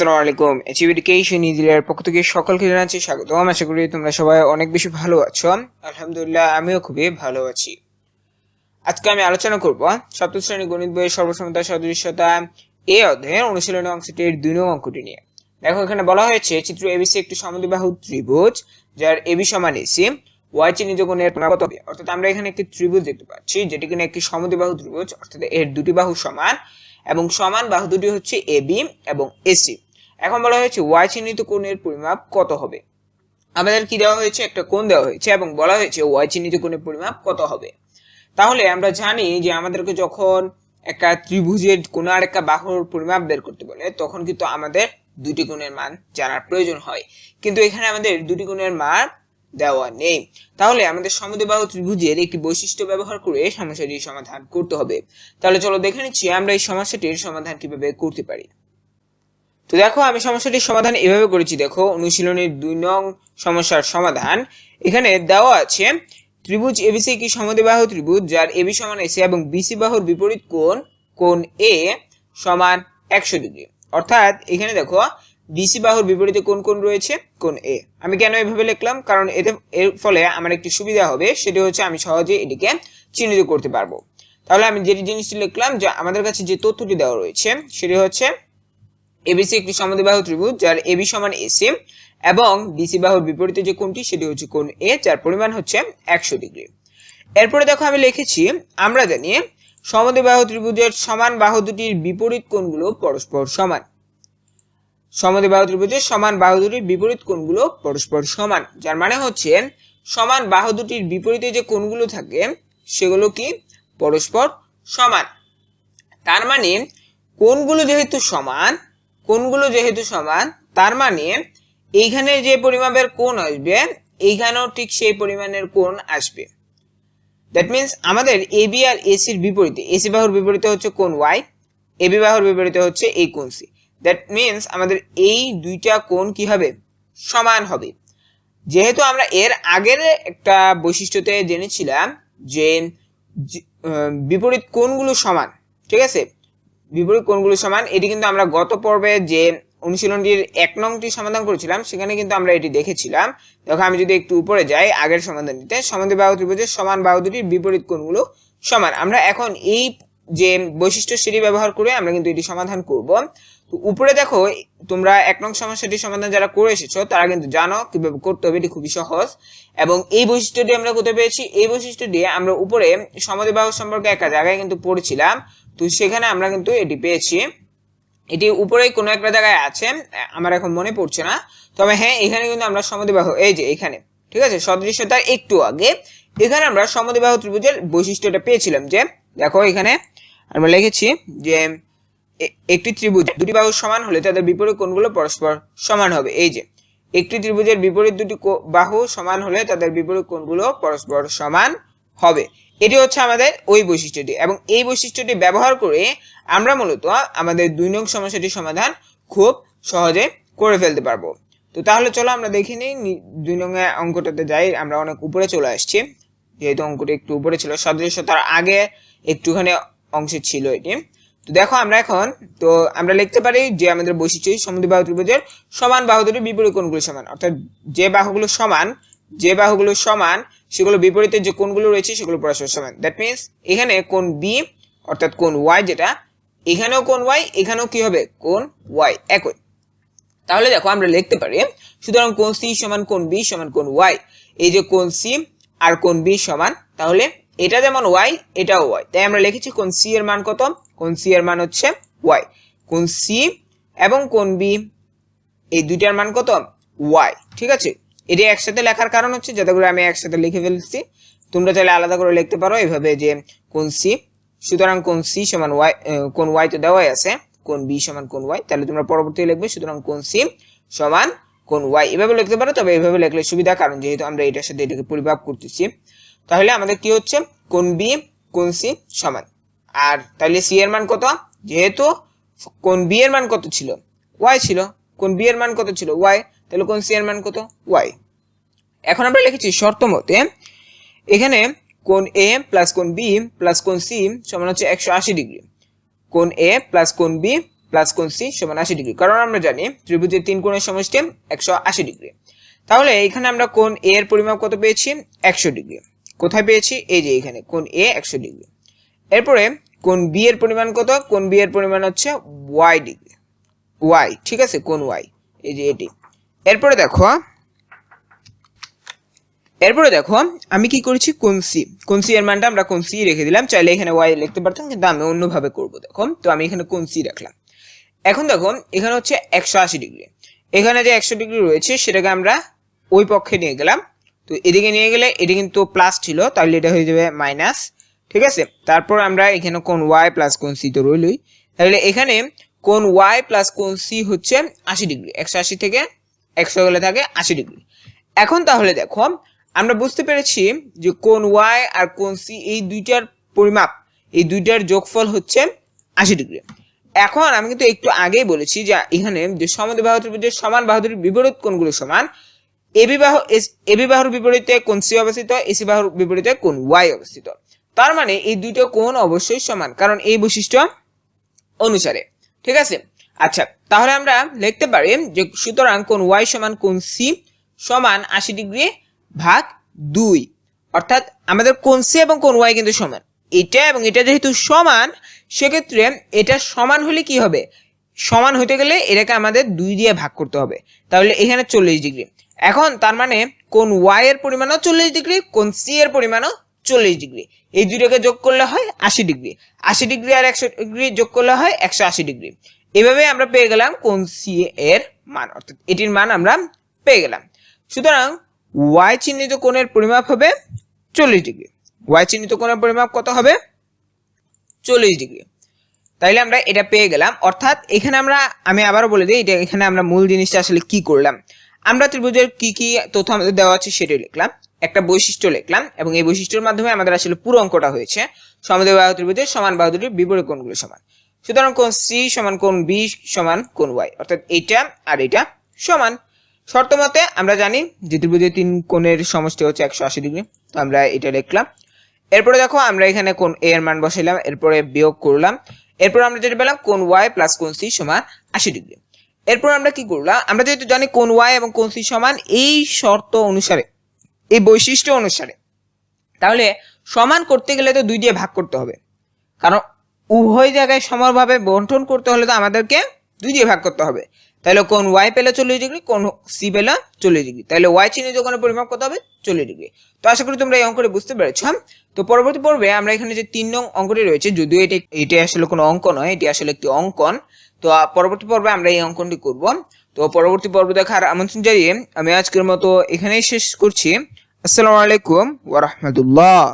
আসসালামু আলাইকুম। Achieve education ইজিলিয়ার পক্ষ থেকে সকলকে জানাচ্ছি স্বাগতম আশা করি তোমরা সবাই অনেক বেশি ভালো আছো। আলহামদুলিল্লাহ, আমিও খুবই ভালো আছি। আজকে আমি আলোচনা করব সপ্তম শ্রেণি গণিত বইয়ের সর্বসমতা সদৃশ্যতা এ অধ্যায়ের অনুশীলনী অংশটির দুই নং অঙ্কটি নিয়ে। দেখো, এখানে বলা হয়েছে, চিত্র এবিসি একটি সমদ্বিবাহু ত্রিভুজ, যার এবি সমান এসি ওয়াই চিহ্নিত কোণের কত হবে। অর্থাৎ আমরা এখানে একটি ত্রিভুজ দেখতে পাচ্ছি, যেটি কিনা একটি সমদ্বিবাহু ত্রিভুজ, অর্থাৎ এর দুটি বাহু সমান, এবং সমান বাহু দুটি হচ্ছে এবি এবং এসি এখন বলা হয়েছে ওয়াই চিহ্নিত কোণের পরিমাপ কত হবে? আমাদের কি দেওয়া হয়েছে? একটা কোণ দেওয়া হয়েছে এবং বলা হয়েছে ওয়াই চিহ্নিত কোণের পরিমাপ কত হবে? তাহলে আমরা জানি যে আমাদেরকে যখন একটা ত্রিভুজের কোন আর একটা বাহুর পরিমাপ বের করতে বলে, তখন কিন্তু আমাদের দুটি কোণের মান জানার প্রয়োজন হয়। কিন্তু এখানে আমাদের দুটি কোণের মান দেওয়া নেই। তাহলে আমাদের সমদ্বিবাহু ত্রিভুজের একটি বৈশিষ্ট্য ব্যবহার করে সমস্যাটির সমাধান করতে হবে। তাহলে চলো দেখে নিচ্ছি আমরা এই সমস্যাটির সমাধান কীভাবে করতে পারি। তো দেখো, আমি সমস্যাটির সমাধান এভাবে করেছি। দেখো, অনুশীলনের দুই নং সমস্যার সমাধান। এখানে দেওয়া আছে, ত্রিভুজ এবিসি কি সমদ্বিবাহু ত্রিভুজ, যার এবি সমান এসি এবং বিসি বাহুর বিপরীত কোণ কোণ এ সমান একশো ডিগ্রি। অর্থাৎ এখানে দেখো বিসি বাহুর বিপরীতে কোন কোন রয়েছে? কোন এ। আমি কেন এভাবে লিখলাম? কারণ এতে, এর ফলে আমার একটি সুবিধা হবে, সেটি হচ্ছে আমি সহজে এটিকে চিহ্নিত করতে পারব। তাহলে আমি যেটি জিনিসটি লিখলাম, যে আমাদের কাছে যে তথ্যটি দেওয়া রয়েছে, সেটি হচ্ছে এবিসি একটি সমদ্বিবাহু ত্রিভুজ, যার এবি সমান এসি এবং বিসি বাহুর বিপরীতে যে কোণটি, সেটি হচ্ছে কোণ এ যার পরিমাণ হচ্ছে একশো ডিগ্রি। এরপরে দেখো আমি লিখেছি, আমরা জানি সমদ্বিবাহু ত্রিভুজের সমান বাহু দুটির বিপরীত কোণগুলো পরস্পর সমান। সমদ্বিবাহু ত্রিভুজের সমান বাহু দুটির বিপরীত কোণগুলো পরস্পর সমান, যার মানে হচ্ছে সমান বাহু দুটির বিপরীতে যে কোণগুলো থাকে, সেগুলো কি? পরস্পর সমান। তার মানে কোণগুলো যেহেতু সমান কোণগুলো যেহেতু সমান, তার মানে এইখানে যে পরিমাপের কোণ আসবে, এইখানেও ঠিক সেই পরিমাণের কোণ আসবে। দ্যাট মিন্স আমাদের এবি আর এসির বিপরীতে এসি বাহুর বিপরীতে হচ্ছে কোণ ওয়াই এবি বাহুর বিপরীতে হচ্ছে এই কোণ সি দ্যাট মিন্স আমাদের এই দুইটা কোণ কি হবে? সমান হবে। যেহেতু আমরা এর আগের একটা বৈশিষ্ট্যতে জেনেছিলাম যে বিপরীত কোণগুলো সমান, ঠিক আছে? বিপরীত কোণগুলো সমান, এটি কিন্তু আমরা গত পর্বে যে অনুশীলনটির এক নংটি সমাধান করেছিলাম, সেখানে কিন্তু আমরা এটি দেখেছিলাম। দেখো, আমি যদি একটু উপরে যাই, আগের সমাধানটিতে সমাধি বাহু ত্রিভুজের সমান বাহু দুটির বিপরীত কোণগুলো সমান। আমরা এখন এই যে বৈশিষ্ট্য সেটি ব্যবহার করে আমরা কিন্তু এটি সমাধান করব। তো উপরে দেখো, তোমরা এক নং সমস্যাটি সমাধান যারা করে এসেছ, তারা কিন্তু জানো কীভাবে করতে হবে, এটি খুবই সহজ। এবং এই বৈশিষ্ট্যটি আমরা কোথায় পেয়েছি? এই বৈশিষ্ট্য দিয়ে আমরা উপরে সমদ্বিবাহু সম্পর্কে একটা জায়গায় কিন্তু পড়েছিলাম। তো সেখানে আমরা কিন্তু এটি পেয়েছি। এটি উপরেই কোনো একটা জায়গায় আছে, আমার এখন মনে পড়ছে না। তবে হ্যাঁ এখানে কিন্তু আমরা সমদ্বিবাহু, এই যে এখানে, ঠিক আছে? সদৃশ্যতার একটু আগে। এখানে আমরা সমদ্বিবাহু ত্রিভুজের বৈশিষ্ট্যটা পেয়েছিলাম যে, দেখো এখানে আমরা লিখেছি যে একটি ত্রিভুজ দুটি বাহু সমান হলে তাদের বিপরীত কোণগুলো পরস্পর সমান হবে। এই যে, একটি ত্রিভুজের বিপরীত দুটি বাহু সমান হলে তাদের বিপরীত কোণগুলো পরস্পর সমান হবে। এটি হচ্ছে আমাদের ওই বৈশিষ্ট্যটি এবং এই বৈশিষ্ট্যটি ব্যবহার করে আমরা মূলত আমাদের দুই নং সমস্যাটির সমাধান খুব সহজে করে ফেলতে পারব। তো তাহলে চলো আমরা দেখে নিই দুই নং অঙ্কটাতে যাই, আমরা অনেক উপরে চলে আসছি। যেহেতু অঙ্কটি একটু উপরে ছিল, সদৃশ্যতার আগে একটুখানি অংশে ছিল এটি। তো দেখো আমরা এখন, তো আমরা লিখতে পারি যে আমাদের বৈশিষ্ট্য সমুদ্র সমদ্বিবাহু ত্রিভুজের সমান বাহু দুটি বিপরীত কোণগুলো সমান। অর্থাৎ যে বাহুগুলো সমান যে বাহুগুলো সমান, সেগুলো বিপরীতে যে কোণগুলো রয়েছে, সেগুলো পরস্পর সমান। দ্যাট মিন্স এখানে কোণ বি অর্থাৎ কোণ ওয়াই যেটা, এখানেও কোণ ওয়াই এখানেও কি হবে? কোণ ওয়াই একই। তাহলে দেখো, আমরা লিখতে পারি, সুতরাং কোণ সি সমান কোণ বি সমান কোণ ওয়াই এই যে কোণ সি আর কোণ বি সমান, তাহলে এটা যেমন ওয়াই এটাও ওয়াই তাই আমরা লিখেছি কোন সি এর মান কত? কোন সি এর মান হচ্ছে ওয়াই কোন সি এবং কোন বি এই দুইটার মান কত? ওয়াই ঠিক আছে? এটি একসাথে লেখার কারণ হচ্ছে যাতে করে আমি একসাথে লিখে ফেলছি, তোমরা চাইলে আলাদা করে লিখতে পারো এভাবে যে কোন সি সুতরাং কোন সি সমান ওয়াই কোন ওয়াই তো দেওয়াই আছে, কোন বি সমান কোন ওয়াই তাহলে তোমরা পরবর্তী লিখবে সুতরাং কোন সি সমান কোন ওয়াই এভাবে লিখতে পারো, তবে এভাবে লিখলে সুবিধা, কারণ যেহেতু আমরা এটার সাথে এটাকে পরিমাপ করতেছি। তাহলে আমাদের কি হচ্ছে? কোন বি কোন সি সমান। আর তাহলে সি এর মান কত? যেহেতু কোন বি এর মান কত ছিল? ওয়াই ছিল। কোন বি এর মান কত ছিল? ওয়াই তাহলে কোন সি এর মান কত? ওয়াই এখন আমরা লিখেছি শর্ত মতে এখানে কোন এ প্লাস কোন বি প্লাস কোন সি সমান হচ্ছে একশো আশি ডিগ্রি। কোন এ প্লাস কোন বি প্লাস কোন সি সমান আশি ডিগ্রি। কারণ আমরা জানি ত্রিভুজের তিন কোণের সমষ্টি একশো আশি ডিগ্রি। তাহলে এখানে আমরা কোন এ এর পরিমাপ কত পেয়েছি? একশো ডিগ্রি। কোথায় পেয়েছি? এই যে এখানে কোন এ একশো ডিগ্রি। এরপরে কোন বি এর পরিমাণ কত? কোন বি এর পরিমাণ হচ্ছে ওয়াই ডিগ্রি। ওয়াই ঠিক আছে? কোন ওয়াই এই যে এটি। এরপরে দেখো এরপরে দেখো, আমি কি করেছি? কোন সি কোন সি এর মানটা আমরা কোন সি রেখে দিলাম? চাইলে এখানে ওয়াই লিখতে পারতাম, কিন্তু আমি অন্যভাবে করব, দেখো। তো আমি এখানে কোন সি রাখলাম? এখন দেখো, এখানে হচ্ছে একশো আশি ডিগ্রি। এখানে যে একশো ডিগ্রি রয়েছে, সেটাকে আমরা ওই পক্ষে নিয়ে গেলাম। তো এদিকে নিয়ে গেলে এটি কিন্তু প্লাস ছিল, তাহলে এটা হয়ে যাবে মাইনাস ঠিক আছে? তারপর আমরা এখানে কোন ওয়াই প্লাস কোন সি তো রইলই। তাহলে এখানে কোন ওয়াই প্লাস কোন সি হচ্ছে আশি ডিগ্রি, একশো আশি থেকে একশো গেলে থাকে আশি ডিগ্রি। এখন তাহলে দেখো, আমরা বুঝতে পেরেছি যে কোন ওয়াই আর কোন সি এই দুইটার পরিমাপ, এই দুইটার যোগফল হচ্ছে আশি ডিগ্রি। এখন আমি কিন্তু একটু আগেই বলেছি যে এখানে যে সমদ্বিবাহু ত্রিভুজের সমান বাহুদের বিপরীত কোণগুলো সমান এবি বাহু এবি বাহুর বিপরীতে কোন সি অবস্থিত এসি বাহুর বিপরীতে কোন ওয়াই অবস্থিত। তার মানে এই দুইটা কোণ অবশ্যই সমান, কারণ এই বৈশিষ্ট্য অনুসারে। ঠিক আছে? আচ্ছা তাহলে আমরা লিখতে পারি যে সুতরাং কোন ওয়াই সমান কোন সি সমান আশি ডিগ্রি ভাগ দুই। অর্থাৎ আমাদের কোন সি এবং কোন ওয়াই কিন্তু সমান। এটা এবং এটা যেহেতু সমান, সেক্ষেত্রে এটা সমান হলে কি হবে? সমান হতে গেলে এটাকে আমাদের দুই দিয়ে ভাগ করতে হবে। তাহলে এখানে চল্লিশ ডিগ্রি। এখন তার মানে কোন ওয়াই এর পরিমাণও চল্লিশ ডিগ্রি, কোন সি এর পরিমাণও চল্লিশ ডিগ্রি। এই দুইটাকে যোগ করলে হয় আশি ডিগ্রি। আশি ডিগ্রি আর একশো ডিগ্রি যোগ করলে হয় একশো আশি ডিগ্রি। এভাবে আমরা পেয়ে গেলাম কোন সি এর মান? অর্থাৎ এটির মান আমরা পেয়ে গেলাম। সুতরাং ওয়াই চিহ্নিত কোণের পরিমাপ হবে চল্লিশ ডিগ্রি। ওয়াই চিহ্নিত কোণের পরিমাপ কত হবে? চল্লিশ ডিগ্রি। তাইলে আমরা এটা পেয়ে গেলাম। অর্থাৎ এখানে আমরা, আমি আবারও বলে দিই, এটা এখানে আমরা মূল জিনিসটা আসলে কি করলাম? আমরা ত্রিভুজের কি কি তথ্য আমাদের দেওয়া আছে সেটাই লিখলাম। একটা বৈশিষ্ট্য লিখলাম এবং এই বৈশিষ্ট্যের মাধ্যমে আমাদের আসলে পুরো অঙ্কটা হয়েছে। সমদ্বিবাহু বাহু ত্রিভুজের সমান বাহু দুটির বিপরীত কোণগুলো সমান। সুতরাং কোন সি সমান কোন বি সমান কোন ওয়াই অর্থাৎ এইটা আর এটা সমান। শর্ত মতে আমরা জানি যে ত্রিভুজের তিন কোণের সমষ্টি হচ্ছে একশো আশি ডিগ্রি। তো আমরা এটা লিখলাম। এরপরে দেখো আমরা এখানে কোন এ এর মান বসাইলাম, এরপরে বিয়োগ করলাম। এরপর আমরা যেটা পেলাম কোন ওয়াই প্লাস কোন সি সমান আশি ডিগ্রি। এরপর আমরা কি করলাম? আমরা যেহেতু জানি কোন ওয়াই এবং কোন সি সমান, এই শর্ত অনুসারে, এই বৈশিষ্ট্য অনুসারে। তাহলে সমান করতে গেলে তো দুই দিয়ে ভাগ করতে হবে। কারণ উভয় জায়গায় সমানভাবে বন্টন করতে হলে তো আমাদেরকে দুই দিয়ে ভাগ করতে হবে। তাহলে কোন ওয়াই পেলে চল্লিশ ডিগ্রি, কোন সি পেলে চল্লিশ ডিগ্রি। তাহলে ওয়াই চিহ্নিত কোণের পরিমাপ কত হবে চল্লিশ ডিগ্রি। তো আশা করি তোমরা এই অঙ্কটি বুঝতে পেরেছ। তো পরবর্তী পর্বে আমরা এখানে যে তিন নং অঙ্কটি রয়েছে, যদিও এটি এটি আসলে কোনো অঙ্ক নয়, এটি আসলে একটি অঙ্কন। তো পরবর্তী পর্বে আমরা এই অঙ্কনটি করব। তো পরবর্তী পর্ব দেখার আমন্ত্রণ জানিয়ে আমি আজকের মতো এখানেই শেষ করছি। আসসালামু আলাইকুম ওয়া রাহমাতুল্লাহ।